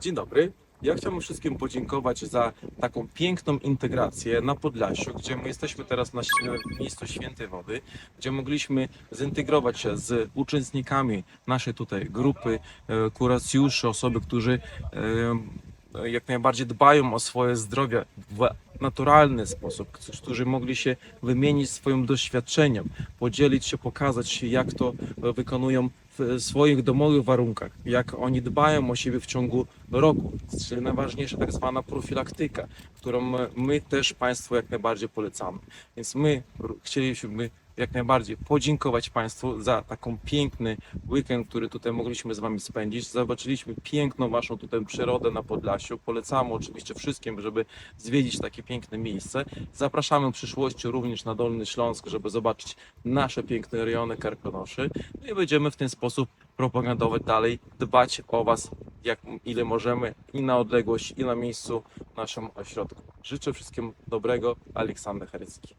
Dzień dobry. Ja chciałbym wszystkim podziękować za taką piękną integrację na Podlasiu, gdzie my jesteśmy teraz na miejscu Świętej Wody, gdzie mogliśmy zintegrować się z uczestnikami naszej tutaj grupy, e, kuracjuszy, osoby, którzy e, jak najbardziej dbają o swoje zdrowie w naturalny sposób, którzy mogli się wymienić swoim doświadczeniem, podzielić się, pokazać się, jak to e, wykonują swoich domowych warunkach, jak oni dbają o siebie w ciągu roku, czyli najważniejsza tak zwana profilaktyka, którą my też Państwu jak najbardziej polecamy. Więc my chcielibyśmy jak najbardziej podziękować Państwu za taką piękny weekend, który tutaj mogliśmy z Wami spędzić. Zobaczyliśmy piękną Waszą tutaj przyrodę na Podlasiu. Polecamy oczywiście wszystkim, żeby zwiedzić takie piękne miejsce. Zapraszamy w przyszłości również na Dolny Śląsk, żeby zobaczyć nasze piękne rejony Karkonoszy. No i będziemy w ten sposób propagandować dalej, dbać o Was jak ile możemy i na odległość, i na miejscu w naszym ośrodku. Życzę wszystkim dobrego. Aleksander Charycki.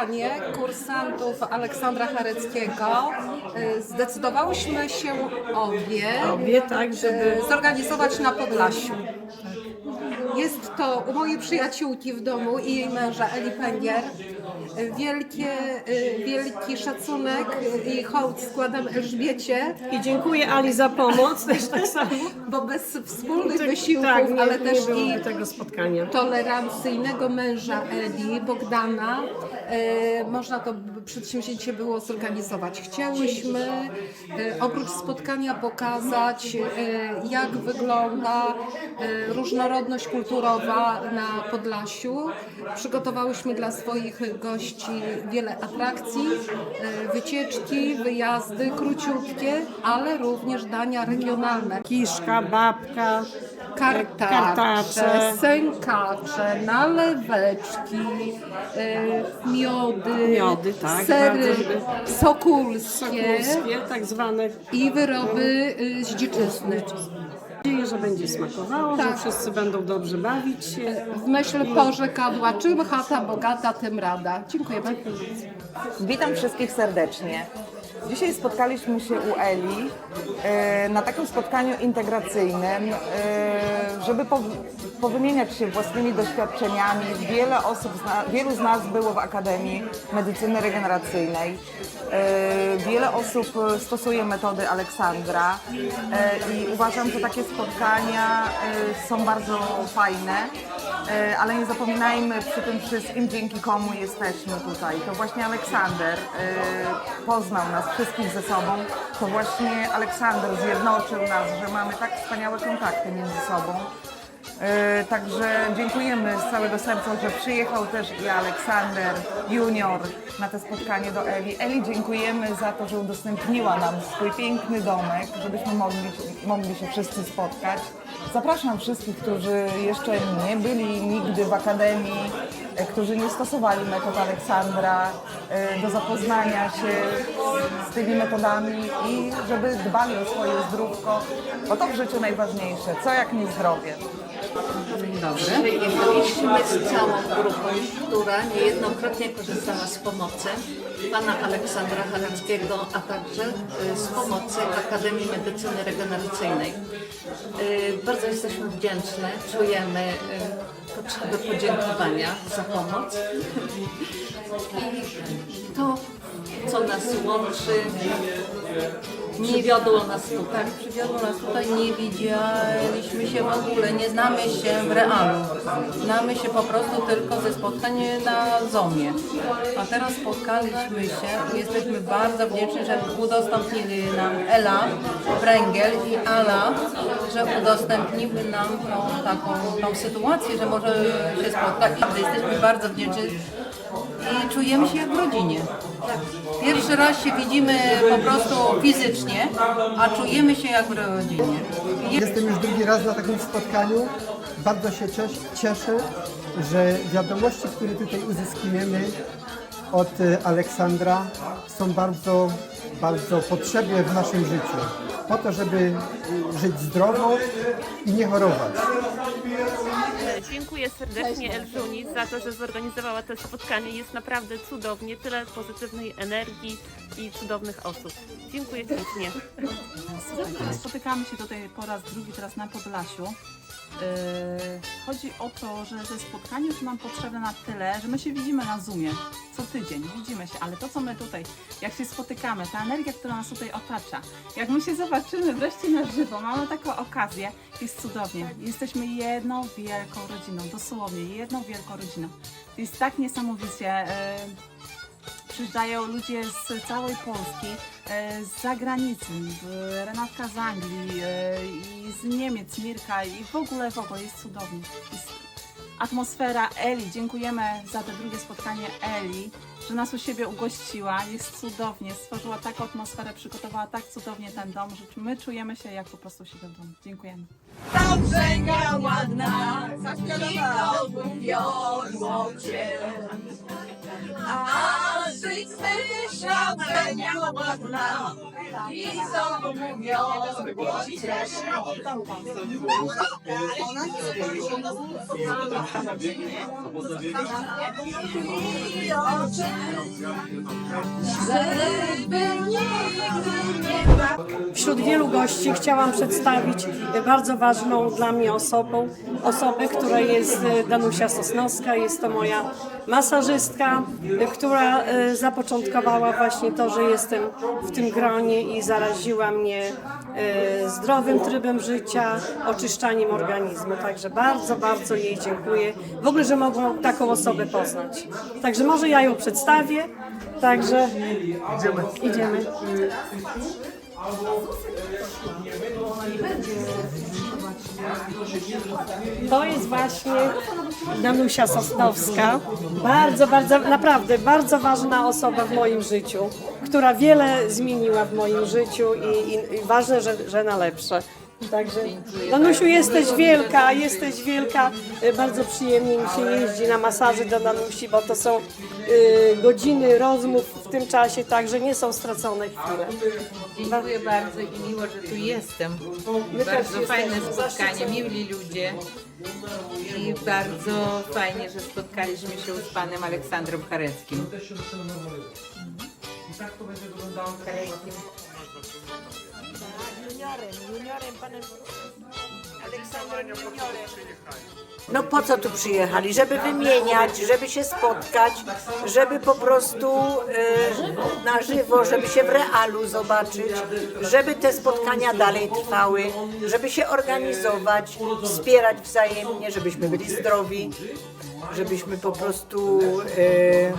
Spotkanie kursantów Aleksandra Chareckiego. E, Zdecydowałyśmy się obie, Obie, tak, żeby- e, zorganizować na Podlasiu. Jest to u mojej przyjaciółki w domu i jej męża Eli Pęgier. Wielkie, e, wielki szacunek i hołd składam Elżbiecie, I dziękuję Ali za pomoc też tak samo. bo bez wspólnych Tak, wysiłków, tak, nie, ale nie też i tego spotkania. tolerancyjnego męża Eli, Bogdana, e, można to przedsięwzięcie było zorganizować. Chciałyśmy e, oprócz spotkania pokazać, e, jak wygląda różnorodność kulturowa na Podlasiu. Przygotowałyśmy dla swoich gości wiele atrakcji, e, wycieczki, wyjazdy króciutkie, ale również dania regionalne. Kiszka, babka, Kartacze, Kartacze. sękacze, naleweczki, e, miody, Miody, tak, sery bardzo, sokulskie sokulskie, tak zwane. i wyroby e, z dziczyzny. Mam nadzieję, że będzie smakowało, Tak. że wszyscy będą dobrze bawić się. W myśl porzekadła, czym chata bogata, tym rada. Dziękuję bardzo. Witam wszystkich serdecznie. Dzisiaj spotkaliśmy się u Eli e, na takim spotkaniu integracyjnym, e, żeby po, powymieniać się własnymi doświadczeniami. Wiele osób, zna, wielu z nas było w Akademii Medycyny Regeneracyjnej. E, Wiele osób stosuje metody Aleksandra i uważam, że takie spotkania są bardzo fajne, ale nie zapominajmy przy tym wszystkim, dzięki komu jesteśmy tutaj. To właśnie Aleksander poznał nas wszystkich ze sobą, to właśnie Aleksander zjednoczył nas, że mamy tak wspaniałe kontakty między sobą. E, Także dziękujemy z całego serca, że przyjechał też i Aleksander Junior na to spotkanie do Eli. Eli dziękujemy za to, że udostępniła nam swój piękny domek, żebyśmy mogli, mogli się wszyscy spotkać. Zapraszam wszystkich, którzy jeszcze nie byli nigdy w Akademii, e, którzy nie stosowali metod Aleksandra, do zapoznania się z, tymi metodami i żeby dbali o swoje zdrówko, bo to w życiu najważniejsze. Co jak nie zdrowie? Przyjechaliśmy z całą grupą, która niejednokrotnie korzystała z pomocy pana Aleksandra Hareckiego, a także y, z pomocy Akademii Medycyny Regeneracyjnej. Y, Bardzo jesteśmy wdzięczne, czujemy y, potrzebę podziękowania za pomoc. I to, co nas łączy, nie wiodło nas tutaj. Tak, przywiodło nas tutaj, nie widzieliśmy się w ogóle, nie znamy się w realu. Znamy się po prostu tylko ze spotkań na Zomie. A teraz spotkaliśmy się jesteśmy bardzo wdzięczni, że udostępnili nam Ela, Bręgel i Ala, że udostępniły nam tą taką tą sytuację, że może się spotkać i jesteśmy bardzo wdzięczni i czujemy się jak w rodzinie. Pierwszy raz się widzimy po prostu fizycznie, a czujemy się jak w rodzinie. Jestem już drugi raz na takim spotkaniu. Bardzo się cies- cieszę, że wiadomości, które tutaj uzyskujemy od e, Aleksandra są bardzo, bardzo potrzebne w naszym życiu. Po to, żeby żyć zdrowo i nie chorować. Dziękuję serdecznie Elżuni za to, że zorganizowała to spotkanie. Jest naprawdę cudownie, tyle pozytywnej energii i cudownych osób. Dziękuję pięknie. Spotykamy się tutaj po raz drugi teraz na Podlasiu. Yy, chodzi o to, że te spotkanie jest nam potrzebne na tyle, że my się widzimy na Zoomie co tydzień, widzimy się, ale to co my tutaj, jak się spotykamy, ta energia, która nas tutaj otacza, jak my się zobaczymy wreszcie na żywo, mamy taką okazję, jest cudownie. Jesteśmy jedną wielką rodziną, dosłownie jedną wielką rodziną. To jest tak niesamowicie. Yy, Przyjeżdżają ludzie z całej Polski, e, z zagranicy, Renatka z Anglii e, i z Niemiec, Mirka i w ogóle, w ogóle jest cudownie. Jest atmosfera Eli, dziękujemy za to drugie spotkanie Eli, że nas u siebie ugościła, jest cudownie, stworzyła taką atmosferę, przygotowała tak cudownie ten dom, że my czujemy się jak po prostu siebie w domu. Dziękujemy. Wśród wielu gości chciałam przedstawić bardzo ważną dla mnie osobą, osobę, która jest e, Danusia Sosnowska. Jest to moja masażystka, e, która e, zapoczątkowała właśnie to, że jestem w tym gronie i zaraziła mnie e, zdrowym trybem życia, oczyszczaniem organizmu. Także bardzo, bardzo jej dziękuję. W ogóle, że mogłam taką osobę poznać. Także może ja ją przedstawię. Także idziemy. idziemy. To jest właśnie Danusia Sosnowska. Bardzo, bardzo, naprawdę bardzo ważna osoba w moim życiu, która wiele zmieniła w moim życiu i, i, i ważne, że, że na lepsze. Także Danusiu, jesteś wielka, jesteś wielka. Bardzo przyjemnie mi się jeździ na masaże do Danusi, bo to są y, godziny rozmów w tym czasie, także nie są stracone chwile. Dziękuję bardzo i miło, że tu jestem. My też Bardzo fajne jesteśmy spotkanie, zaszczyceni. mili ludzie. I bardzo fajnie, że spotkaliśmy się z panem Aleksandrem Chareckim. tak to będzie wyglądało. No po co tu przyjechali? Żeby wymieniać, żeby się spotkać, żeby po prostu e, na żywo, żeby się w realu zobaczyć, żeby te spotkania dalej trwały, żeby się organizować, wspierać wzajemnie, żebyśmy byli zdrowi, żebyśmy po prostu e,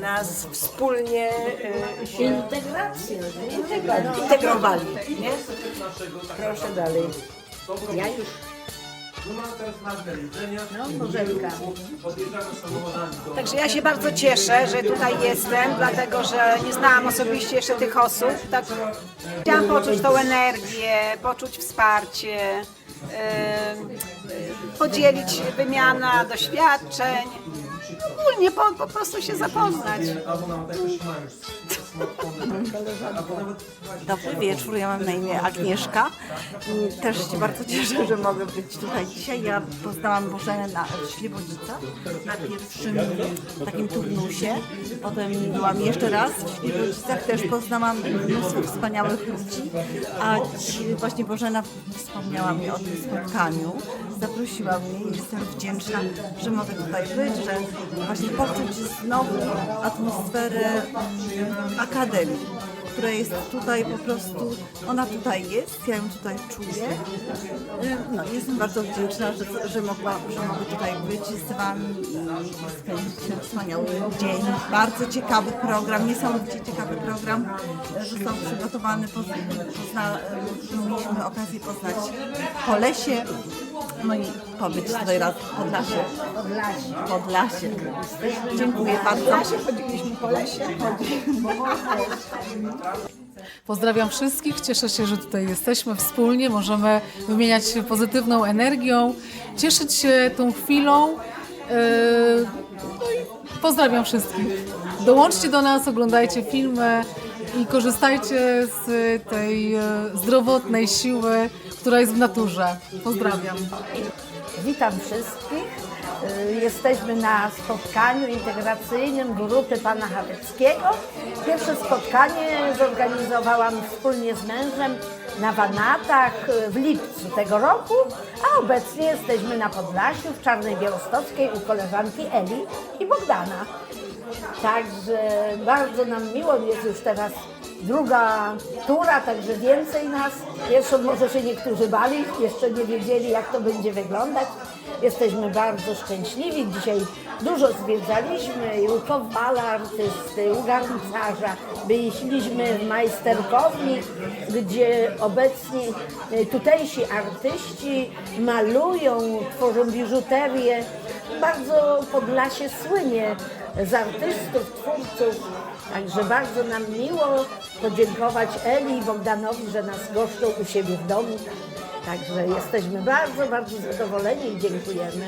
nas wspólnie e, się integra- integrowali. Nie? Proszę dalej. Ja już Także ja się bardzo cieszę, że tutaj jestem, dlatego że nie znałam osobiście jeszcze tych osób. Tak, chciałam poczuć tą energię, poczuć wsparcie, em, podzielić wymiana doświadczeń, ogólnie po, po prostu się zapoznać. Dobry wieczór, ja mam na imię Agnieszka. Też się bardzo cieszę, że mogę być tutaj dzisiaj. Ja poznałam Bożenę na Świebodzicach, na pierwszym takim turnusie. Potem byłam jeszcze raz w Świebodzicach, też poznałam mnóstwo wspaniałych ludzi. A właśnie Bożena wspomniała mi o tym spotkaniu. Zaprosiła mnie i jestem wdzięczna, że mogę tutaj być, że właśnie poczuć znowu atmosferę mm, Akademii która jest tutaj po prostu, ona tutaj jest, ja ją tutaj czuję. Y, No, jestem bardzo wdzięczna, że, że, mogła, że mogę tutaj być z Wami i spędzić wspaniały dzień. Bardzo ciekawy program, niesamowicie ciekawy program. Został przygotowany, pozna, pozna, mieliśmy okazję poznać Polesie, no i pobyć tutaj raz w Podlasie. Podlasie. Podlasie. Dziękuję bardzo. chodziliśmy po lesie. Pozdrawiam wszystkich, cieszę się, że tutaj jesteśmy wspólnie, możemy wymieniać się pozytywną energią, cieszyć się tą chwilą. Yy, No i pozdrawiam wszystkich. Dołączcie do nas, oglądajcie filmy i korzystajcie z tej e, zdrowotnej siły, która jest w naturze. Pozdrawiam. Witam wszystkich. Y, Jesteśmy na spotkaniu integracyjnym grupy pana Hareckiego. Pierwsze spotkanie zorganizowałam wspólnie z mężem na Wanatach w lipcu tego roku, a obecnie jesteśmy na Podlasiu w Czarnej Białostockiej u koleżanki Eli i Bogdana. Także bardzo nam miło jest już teraz druga tura, także więcej nas. Pierwszą może się niektórzy bali, jeszcze nie wiedzieli jak to będzie wyglądać. Jesteśmy bardzo szczęśliwi. Dzisiaj dużo zwiedzaliśmy i u Kowala artysty, u garncarza. Byliśmy w majsterkowni, gdzie obecni e, tutejsi artyści malują, tworzą biżuterię. Bardzo Podlasie słynie z artystów, twórców. Także bardzo nam miło podziękować Eli i Bogdanowi, że nas goszczą u siebie w domu. Także jesteśmy bardzo, bardzo zadowoleni i dziękujemy.